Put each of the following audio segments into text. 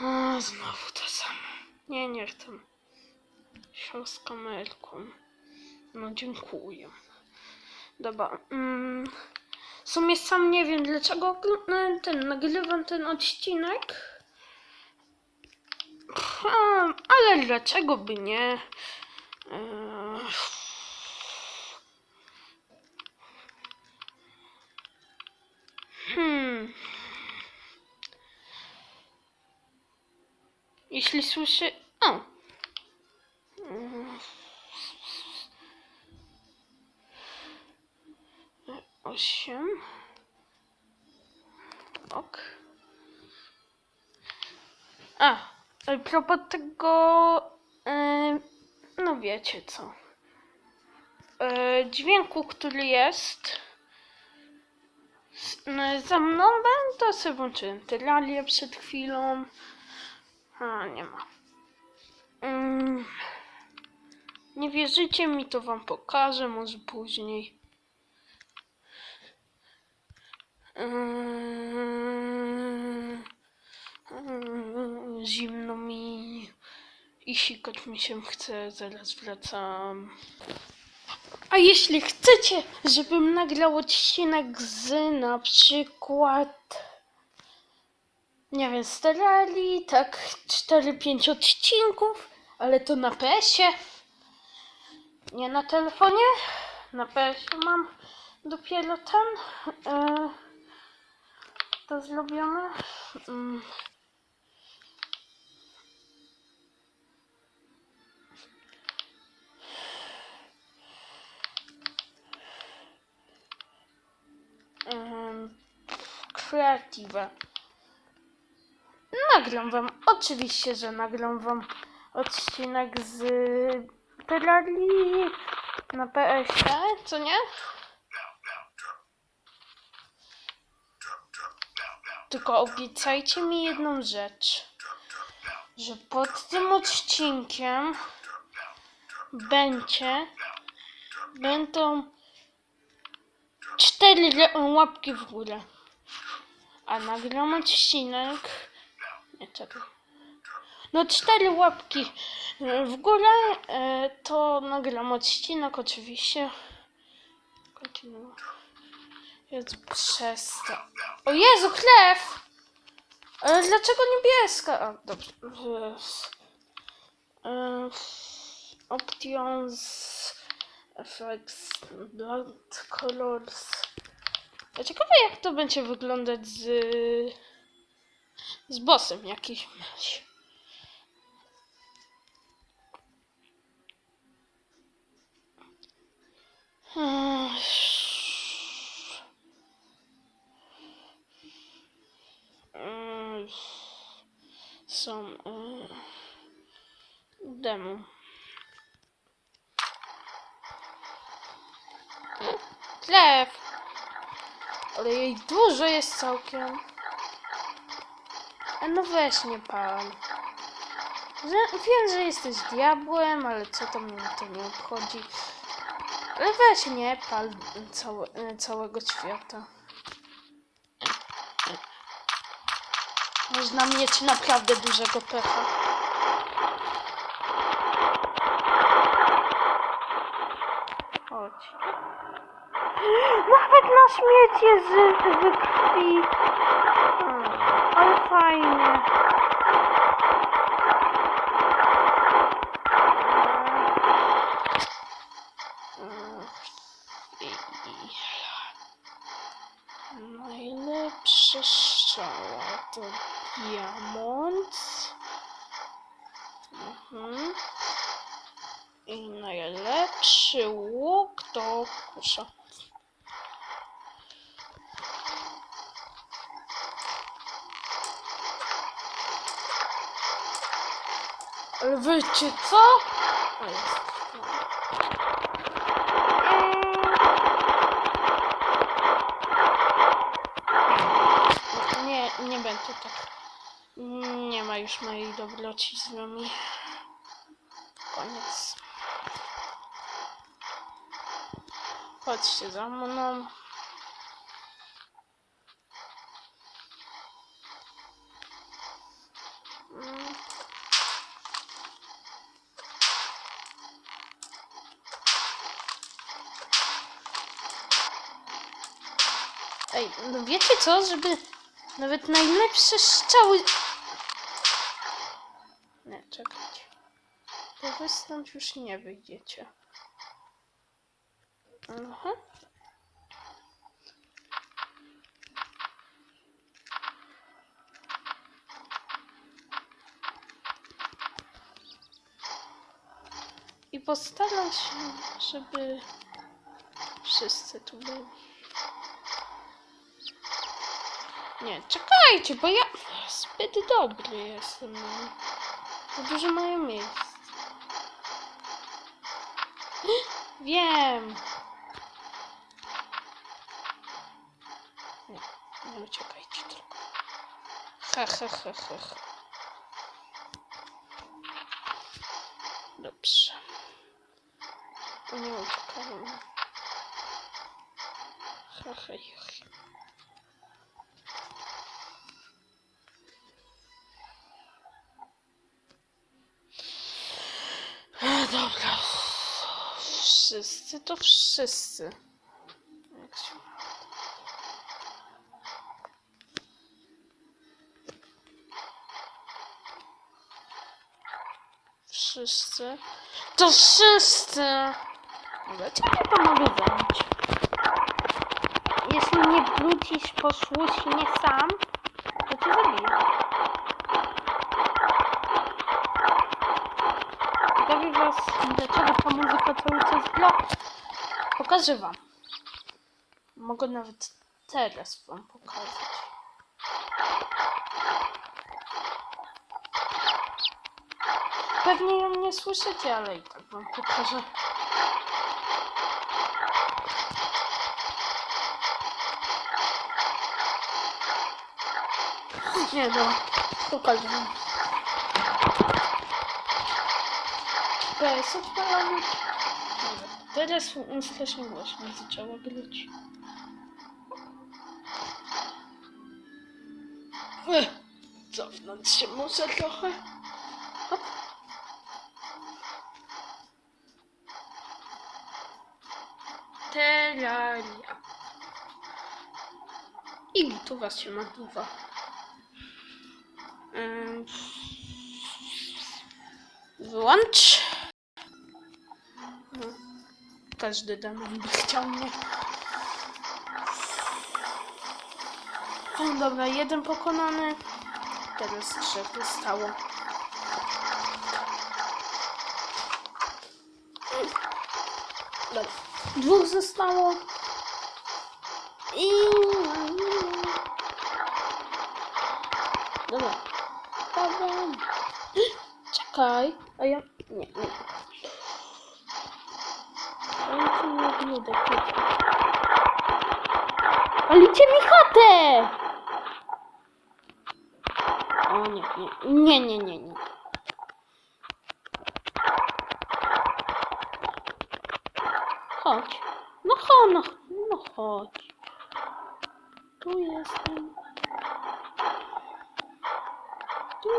A, znowu to samo. Nie, nie chcę. Się z kamerką. No dziękuję. Dobra. Mm, w sumie sam nie wiem dlaczego ten nagrywam ten odcinek. A, ale dlaczego by nie? Eee, Hmm. Jeśli słyszy. O! Osiem. Ok. A, a propos tego. e, no wiecie co. E, dźwięku, który jest. s- no, Za mną to sobie włączyłem terrarię przed chwilą. A, nie ma. Mm, nie wierzycie mi, to wam pokażę, może później. Mm, mm, Zimno mi i sikać mi się chce, zaraz wracam. A jeśli chcecie, żebym nagrał odcinek z na przykład nie wiem, starali tak 4-5 odcinków, ale to na PS-ie, nie na telefonie. Na PS-ie mam dopiero ten e, to zrobione. Mm. Em, Creative. Nagram wam, oczywiście, że nagram wam odcinek z Terrarii na PS-ie, co nie? Tylko obiecajcie mi jedną rzecz, że pod tym odcinkiem będzie, będą cztery łapki w górę. A nagram odcinek. Nie, czekaj. No cztery łapki w górę, e, to nagram odcinek oczywiście. Kontynuuj. Jezu, przestań. O Jezu, chleb! Ale dlaczego niebieska? A, dobrze. E, Options, effects, blood colors. Ciekawe jak to będzie wyglądać z z bossem jakimś. Są e, demo. Chleb! Ale jej dużo jest całkiem. No weź nie pal. Że, wiem, że jesteś diabłem, ale co to mnie to nie obchodzi. Ale weź nie pal całe, całego świata. Można mieć naprawdę dużego pecha. Chodź. Nawet na śmieć jest krwi. Hmm, Mm, i- Najlepsza strzała to diamont. Mhm. I najlepszy łuk to kusza. Ale wiecie co? O jest. Nie, nie będę tak. Nie ma już mojej dobroci z nami. Koniec. Chodźcie za mną. Ej, no wiecie co, żeby nawet najlepsze strzały... Nie, czekajcie. Bo wy stąd już nie wyjdziecie. Aha. I postaram się, żeby wszyscy tu byli. Nie, czekajcie, bo ja zbyt dobry jestem. No. Dużo mają miejsc. Wiem. Nie, nie uciekajcie tylko. Ha, ha, ha, ha, ha. Dobrze. Nie uciekajmy. Ha, ha, ha, Wszyscy to wszyscy. Wszyscy. To wszyscy! Dobra, ciebie pomogę zabić. Jeśli nie wrócisz posłusznie sam, to cię zabiję. Ciekawi was, dlaczego ta muzyka cały czas gra? Pokażę wam. Mogę nawet teraz wam pokazać. Pewnie ją nie słyszycie, ale i tak wam pokażę. Nie, dobra. Pokażę wam. PS odpalamy. Teraz strasznie głośno zaczęło. Ech, Cofnąć się muszę trochę. Hop. Terraria. I tu was się nagrywa. Ym, Wyłącz. No. Każdy demon by chciał mnie. O, dobra, jeden pokonany. Teraz trzech zostało. Dobra. Dwóch zostało. I... Dobra. Dobra. Czekaj. A ja... Nie, nie. Wyjdę, Palicie mi chatę! O nie, nie, nie, nie, nie, nie. Chodź. No chodź, no, no chodź. Tu jestem. Tu.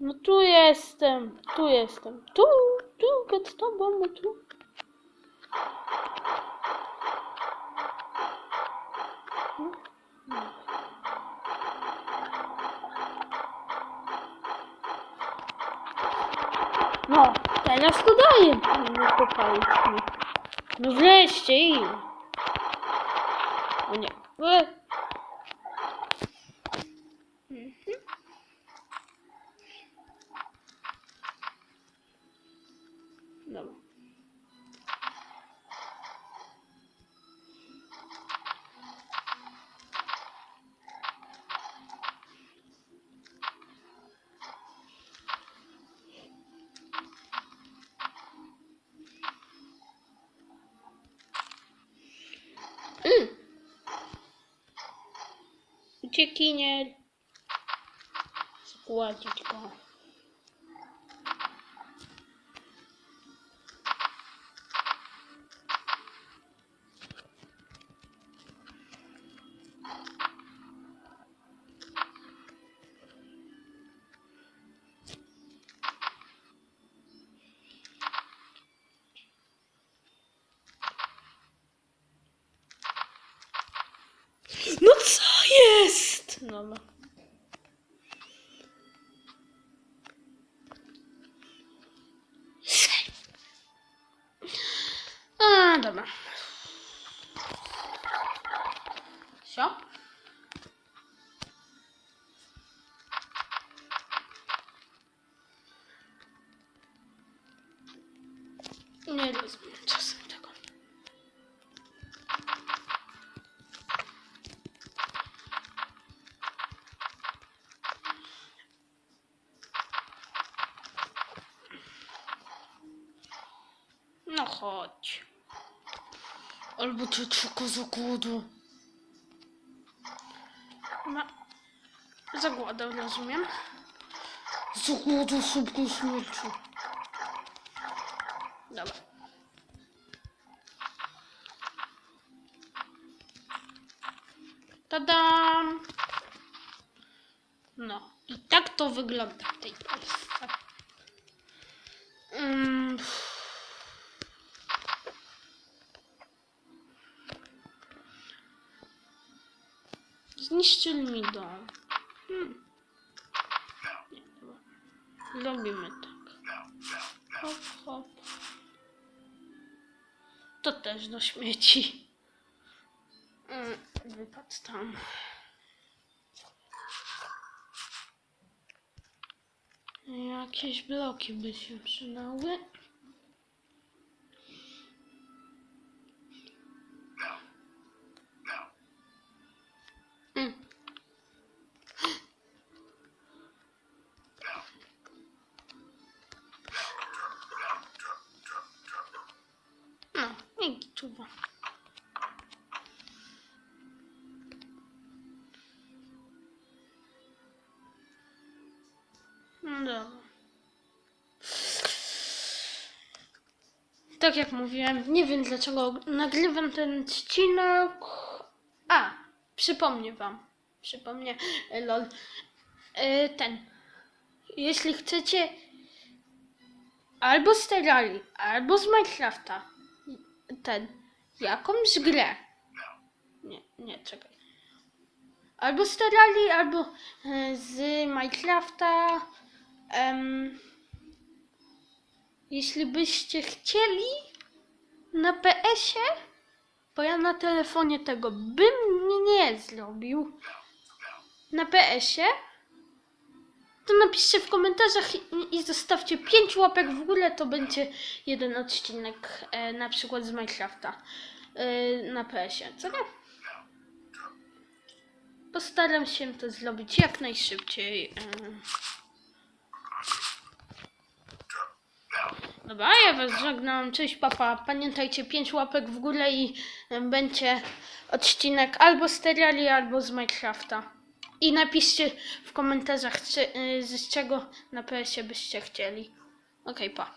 No tu jestem, tu jestem. Tu, tu, przed tobą, tu. No, no. No, teraz to daję. Nie popalić. No wreszcie i. O nie. E. Mhm. Dobra. чекиня. Сплатить кого. Allah. Chodź. Albo cię czeka za głodu. Ma... Zagładę, rozumiem. Za głodu szybko śmierci. Dobra. Tada! No, i tak to wygląda w tej Polsce. Mm. Zniszczyli mi dom. Hmm. Nie, dobra. Robimy tak. Hop, hop. To też do śmieci. Mm, Wypadł tam. Jakieś bloki by się przydały. Dobra. Tak jak mówiłem, nie wiem dlaczego nagrywam ten odcinek. A, przypomnę wam. Przypomnę, e, lol. E, ten. Jeśli chcecie albo z Terrarii, albo z Minecrafta, ten, jakąś grę. Nie, nie, czekaj. Albo z Terrarii, albo e, z Minecrafta. Em, jeśli byście chcieli na PS-ie, bo ja na telefonie tego bym nie zrobił. Na PS-ie, to napiszcie w komentarzach i, i zostawcie 5 łapek w górę, to będzie jeden odcinek e, na przykład z Minecrafta e, na PS-ie, co nie? Postaram się to zrobić jak najszybciej. E. Dobra, ja was żegnam. Cześć papa. Pamiętajcie 5 łapek w górę i e, będzie odcinek albo z Terrarii, albo z Minecrafta. I napiszcie w komentarzach, czy, y, z czego na PS-ie byście chcieli. Okej, pa.